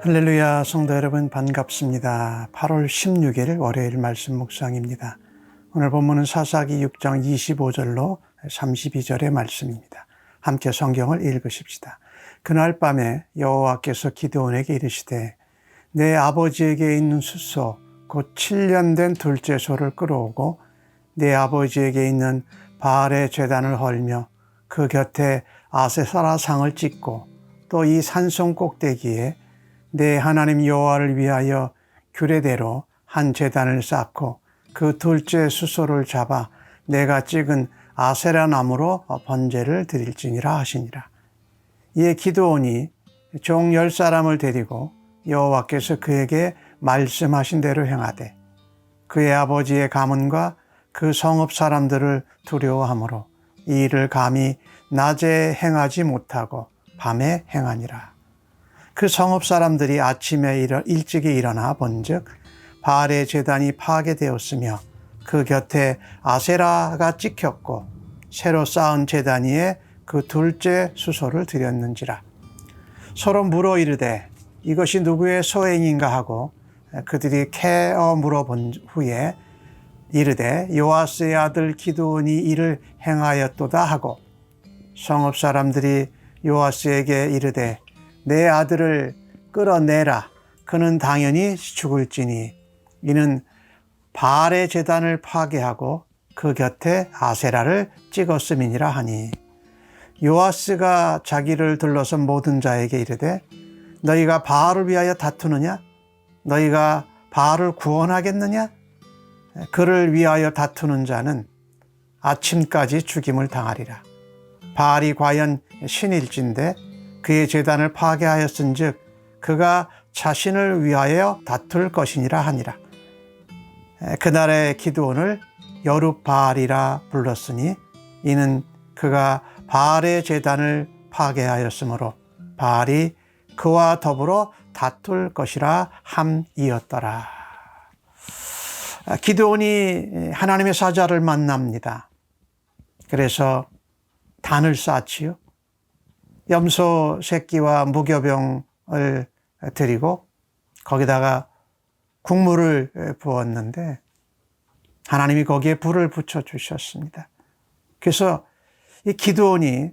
할렐루야 성도 여러분 반갑습니다. 8월 16일 월요일 말씀 묵상입니다. 오늘 본문은 사사기 6장 25절로 32절의 말씀입니다. 함께 성경을 읽으십시다. 그날 밤에 여호와께서 기드온에게 이르시되 내 아버지에게 있는 숫소 곧 7년 된 둘째 소를 끌어오고 내 아버지에게 있는 바알의 재단을 헐며 그 곁에 아세사라 상을 찍고 또 이 산성 꼭대기에 내 하나님 여호와를 위하여 규례대로 한 제단을 쌓고 그 둘째 수소를 잡아 내가 찍은 아세라 나무로 번제를 드릴지니라 하시니라. 이에 기도오니 종열 사람을 데리고 여호와께서 그에게 말씀하신 대로 행하되 그의 아버지의 가문과 그 성읍 사람들을 두려워하므로 이 일을 감히 낮에 행하지 못하고 밤에 행하니라. 그 성읍 사람들이 아침에 일어, 일찍이 일어나 본즉 바알의 제단이 파괴되었으며 그 곁에 아세라가 찍혔고 새로 쌓은 제단 위에 그 둘째 수소를 드렸는지라. 서로 물어 이르되 이것이 누구의 소행인가 하고 그들이 캐어 물어본 후에 이르되 요아스의 아들 기드온이 이를 행하였도다 하고 성읍 사람들이 요아스에게 이르되 내 아들을 끌어내라. 그는 당연히 죽을지니 이는 바알의 재단을 파괴하고 그 곁에 아세라를 찍었음이니라 하니. 요아스가 자기를 둘러선 모든 자에게 이르되 너희가 바알을 위하여 다투느냐? 너희가 바알을 구원하겠느냐? 그를 위하여 다투는 자는 아침까지 죽임을 당하리라. 바알이 과연 신일진데 그의 재단을 파괴하였은즉 그가 자신을 위하여 다툴 것이니라 하니라. 그날의 기드온을 여룻바알이라 불렀으니 이는 그가 바알의 재단을 파괴하였으므로 바알이 그와 더불어 다툴 것이라 함이었더라. 기드온이 하나님의 사자를 만납니다. 그래서 단을 쌓지요. 염소 새끼와 무교병을 드리고 거기다가 국물을 부었는데 하나님이 거기에 불을 붙여 주셨습니다. 그래서 이 기도원이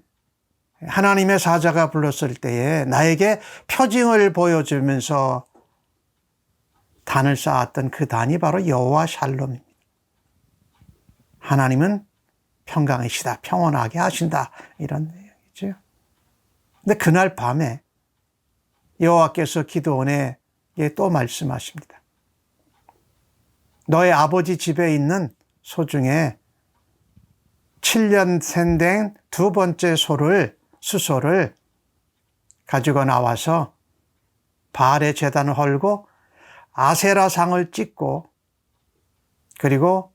하나님의 사자가 불렀을 때에 나에게 표징을 보여주면서 단을 쌓았던 그 단이 바로 여호와 샬롬입니다. 하나님은 평강이시다, 평온하게 하신다 이런 내용이죠. 근데 그날 밤에 여호와께서 기도원에 또 말씀하십니다. 너의 아버지 집에 있는 소 중에 7년 생된 두 번째 소를 수소를 가지고 나와서 바알의 재단을 헐고 아세라 상을 찍고 그리고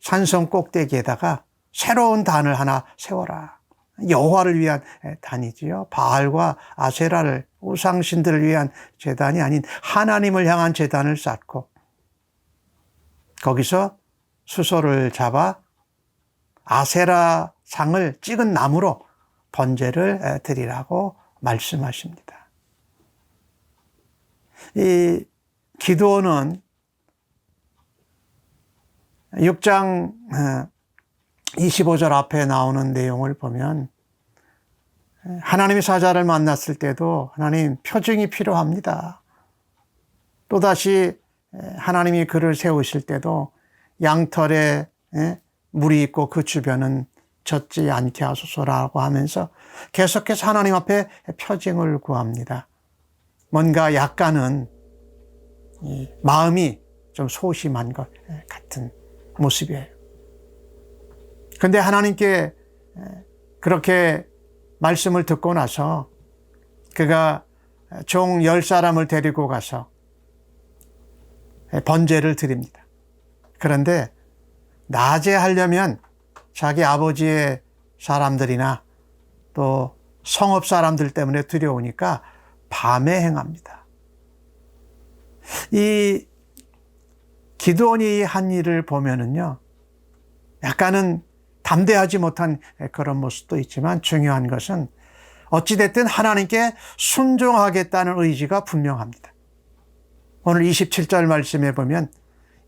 산성 꼭대기에다가 새로운 단을 하나 세워라. 여호와를 위한 단이지요. 바알과 아세라를 우상신들을 위한 재단이 아닌 하나님을 향한 재단을 쌓고 거기서 수소를 잡아 아세라 상을 찍은 나무로 번제를 드리라고 말씀하십니다. 이 기도는 6장 25절 앞에 나오는 내용을 보면 하나님의 사자를 만났을 때도 하나님 표징이 필요합니다. 또다시 하나님이 그를 세우실 때도 양털에 물이 있고 그 주변은 젖지 않게 하소서라고 하면서 계속해서 하나님 앞에 표징을 구합니다. 뭔가 약간은 마음이 좀 소심한 것 같은 모습이에요. 근데 하나님께 그렇게 말씀을 듣고 나서 그가 종열 사람을 데리고 가서 번제를 드립니다. 그런데 낮에 하려면 자기 아버지의 사람들이나 또 성읍 사람들 때문에 두려우니까 밤에 행합니다. 이 기도원이 한 일을 보면은요, 약간은 담대하지 못한 그런 모습도 있지만 중요한 것은 어찌됐든 하나님께 순종하겠다는 의지가 분명합니다. 오늘 27절 말씀에 보면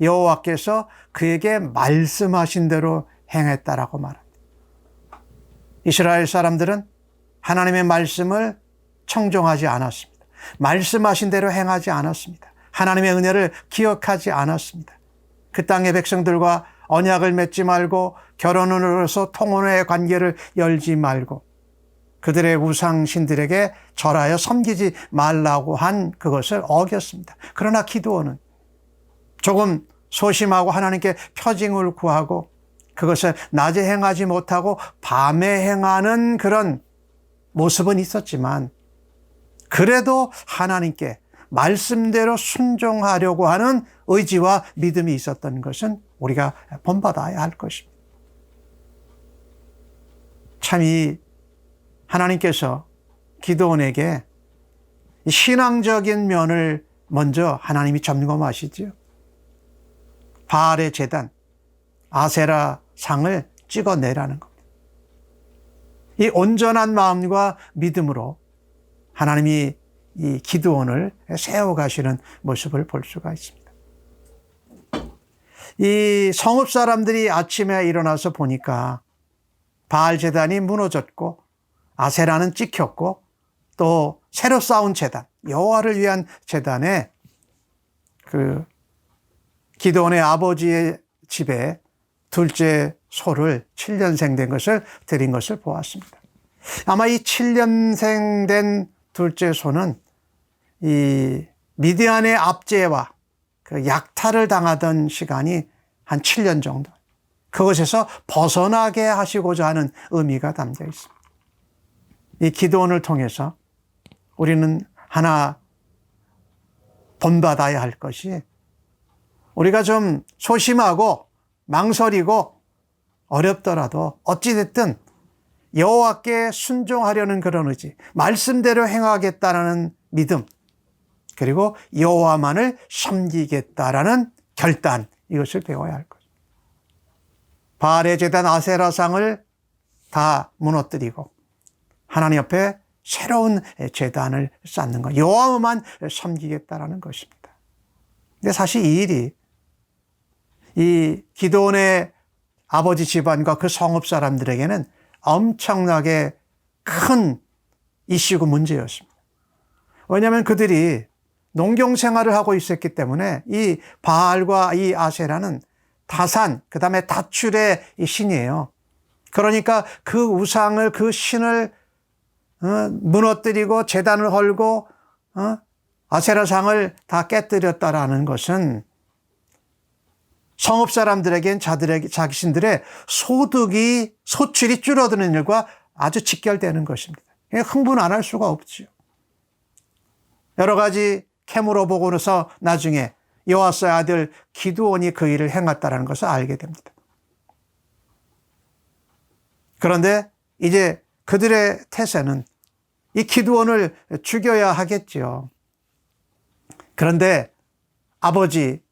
여호와께서 그에게 말씀하신 대로 행했다라고 말합니다. 이스라엘 사람들은 하나님의 말씀을 청종하지 않았습니다. 말씀하신 대로 행하지 않았습니다. 하나님의 은혜를 기억하지 않았습니다. 그 땅의 백성들과 언약을 맺지 말고 결혼을 해서 통혼의 관계를 열지 말고 그들의 우상신들에게 절하여 섬기지 말라고 한 그것을 어겼습니다. 그러나 기도원은 조금 소심하고 하나님께 표징을 구하고 그것을 낮에 행하지 못하고 밤에 행하는 그런 모습은 있었지만 그래도 하나님께 말씀대로 순종하려고 하는 의지와 믿음이 있었던 것은 우리가 본받아야 할 것입니다. 참 이 하나님께서 기도원에게 신앙적인 면을 먼저 하나님이 점검하시죠. 바알의 재단, 아세라 상을 찍어내라는 겁니다. 이 온전한 마음과 믿음으로 하나님이 이 기도원을 세워가시는 모습을 볼 수가 있습니다. 이 성읍 사람들이 아침에 일어나서 보니까 바알 재단이 무너졌고 아세라는 찍혔고 또 새로 쌓은 재단 여호와를 위한 재단에 그 기도원의 아버지의 집에 둘째 소를 7년생 된 것을 드린 것을 보았습니다. 아마 이 7년생 된 둘째 소는 이 미디안의 압제와 그 약탈을 당하던 시간이 한 7년 정도. 그것에서 벗어나게 하시고자 하는 의미가 담겨 있습니다. 이 기도원을 통해서 우리는 하나 본받아야 할 것이 우리가 좀 소심하고 망설이고 어렵더라도 어찌됐든 여호와께 순종하려는 그런 의지, 말씀대로 행하겠다라는 믿음, 그리고 여호와만을 섬기겠다라는 결단 이것을 배워야 할 것. 바알의 제단 아세라상을 다 무너뜨리고 하나님 옆에 새로운 재단을 쌓는 것, 여호와만 섬기겠다라는 것입니다. 근데 사실 이 일이 이 기도원의 아버지 집안과 그 성읍 사람들에게는 엄청나게 큰 이슈고 문제였습니다. 왜냐하면 그들이 농경 생활을 하고 있었기 때문에 이 바알과 이 아세라는 다산, 그 다음에 다출의 신이에요. 그러니까 그 우상을, 그 신을 어, 무너뜨리고 재단을 헐고 어, 아세라상을 다 깨뜨렸다라는 것은 성읍 사람들에겐 자들에게 자신들의 소득이 소출이 줄어드는 일과 아주 직결되는 것입니다. 흥분 안 할 수가 없지요. 여러 가지 캐물어 보고 나서 나중에 여호와의 아들 기드온이 그 일을 행했다라는 것을 알게 됩니다. 그런데 이제 그들의 태세는 이 기드온을 죽여야 하겠죠. 그런데 아버지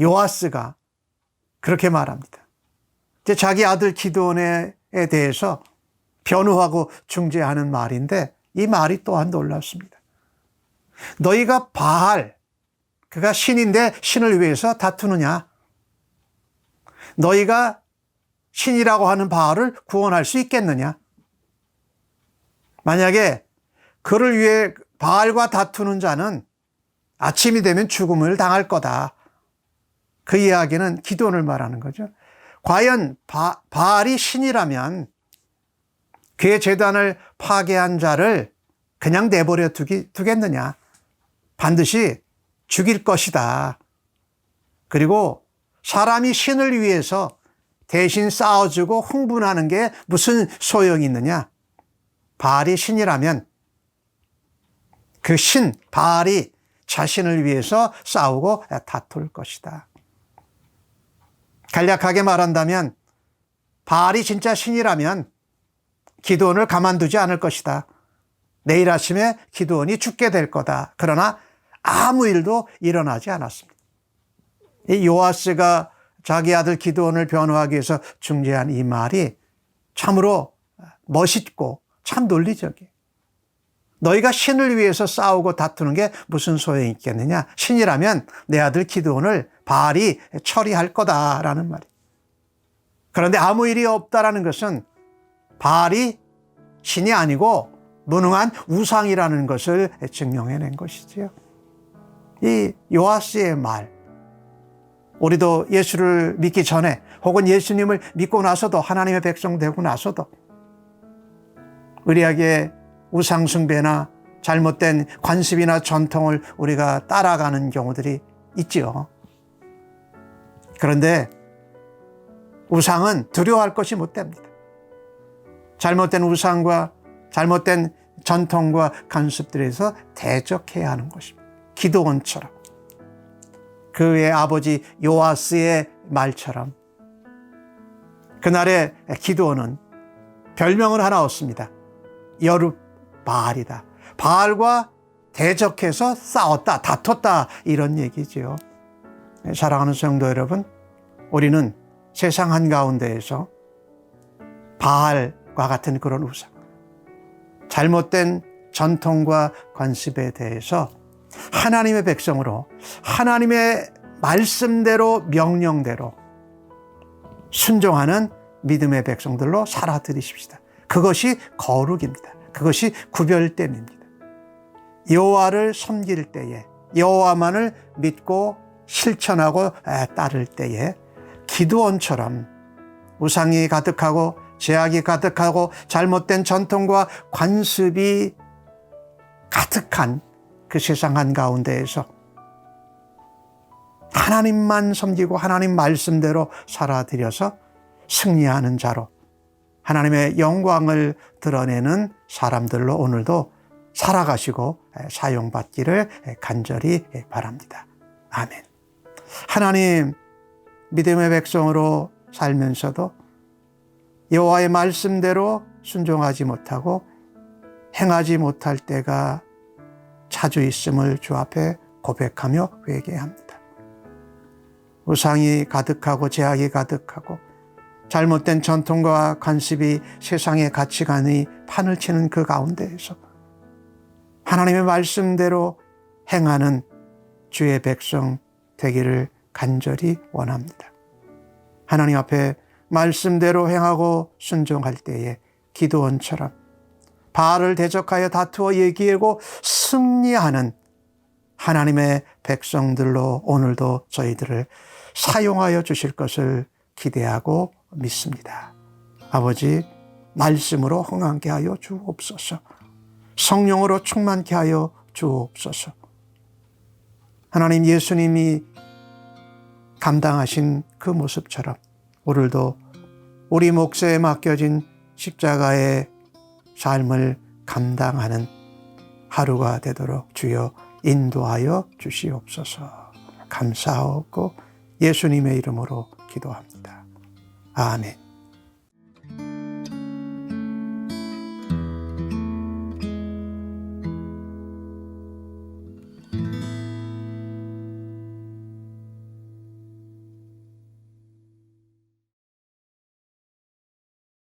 요아스가 그렇게 말합니다. 이제 자기 아들 기도원에 대해서 변호하고 중재하는 말인데 이 말이 또한 놀랍습니다. 너희가 바알, 그가 신인데 신을 위해서 다투느냐? 너희가 신이라고 하는 바알을 구원할 수 있겠느냐? 만약에 그를 위해 바알과 다투는 자는 아침이 되면 죽음을 당할 거다. 그 이야기는 기도원을 말하는 거죠. 과연 바, 바알이 신이라면 그의 재단을 파괴한 자를 그냥 내버려 두기, 두겠느냐. 반드시 죽일 것이다. 그리고 사람이 신을 위해서 대신 싸워주고 흥분하는 게 무슨 소용이 있느냐. 바알이 신이라면 그 신, 바알이 자신을 위해서 싸우고 다툴 것이다. 간략하게 말한다면 바알이 진짜 신이라면 기도원을 가만두지 않을 것이다. 내일 아침에 기도원이 죽게 될 거다. 그러나 아무 일도 일어나지 않았습니다. 이 요아스가 자기 아들 기도원을 변호하기 위해서 중재한 이 말이 참으로 멋있고 참 논리적이에요. 너희가 신을 위해서 싸우고 다투는 게 무슨 소용이 있겠느냐? 신이라면 내 아들 기드온을 바알이 처리할 거다라는 말이에요. 그런데 아무 일이 없다라는 것은 바알이 신이 아니고 무능한 우상이라는 것을 증명해낸 것이지요. 이 요아스의 말, 우리도 예수를 믿기 전에 혹은 예수님을 믿고 나서도 하나님의 백성 되고 나서도 우리에게 우상숭배나 잘못된 관습이나 전통을 우리가 따라가는 경우들이 있지요. 그런데 우상은 두려워할 것이 못 됩니다. 잘못된 우상과 잘못된 전통과 간습들에서 대적해야 하는 것입니다. 기도원처럼. 그의 아버지 요아스의 말처럼 그날의 기도원은 별명을 하나 얻습니다. 여룹 바알이다. 바알과 대적해서 싸웠다, 다퉜다 이런 얘기지요. 사랑하는 성도 여러분, 우리는 세상 한가운데에서 바알과 같은 그런 우상, 잘못된 전통과 관습에 대해서 하나님의 백성으로 하나님의 말씀대로 명령대로 순종하는 믿음의 백성들로 살아들이십시다. 그것이 거룩입니다. 그것이 구별됨입니다. 여호와를 섬길 때에 여호와만을 믿고 실천하고 따를 때에 기도원처럼 우상이 가득하고 제약이 가득하고 잘못된 전통과 관습이 가득한 그 세상 한가운데에서 하나님만 섬기고 하나님 말씀대로 살아들여서 승리하는 자로 하나님의 영광을 드러내는 사람들로 오늘도 살아가시고 사용받기를 간절히 바랍니다. 아멘. 하나님 믿음의 백성으로 살면서도 여호와의 말씀대로 순종하지 못하고 행하지 못할 때가 자주 있음을 주 앞에 고백하며 회개합니다. 우상이 가득하고 제약이 가득하고 잘못된 전통과 관습이 세상의 가치관이 판을 치는 그 가운데에서 하나님의 말씀대로 행하는 주의 백성 되기를 간절히 원합니다. 하나님 앞에 말씀대로 행하고 순종할 때에 기도원처럼 바알을 대적하여 다투어 얘기하고 승리하는 하나님의 백성들로 오늘도 저희들을 사용하여 주실 것을 기대하고 믿습니다. 아버지, 말씀으로 흥하게 하여 주옵소서. 성령으로 충만케 하여 주옵소서. 하나님 예수님이 감당하신 그 모습처럼 오늘도 우리 몫에 맡겨진 십자가의 삶을 감당하는 하루가 되도록 주여 인도하여 주시옵소서. 감사하고 예수님의 이름으로 기도합니다. 아멘.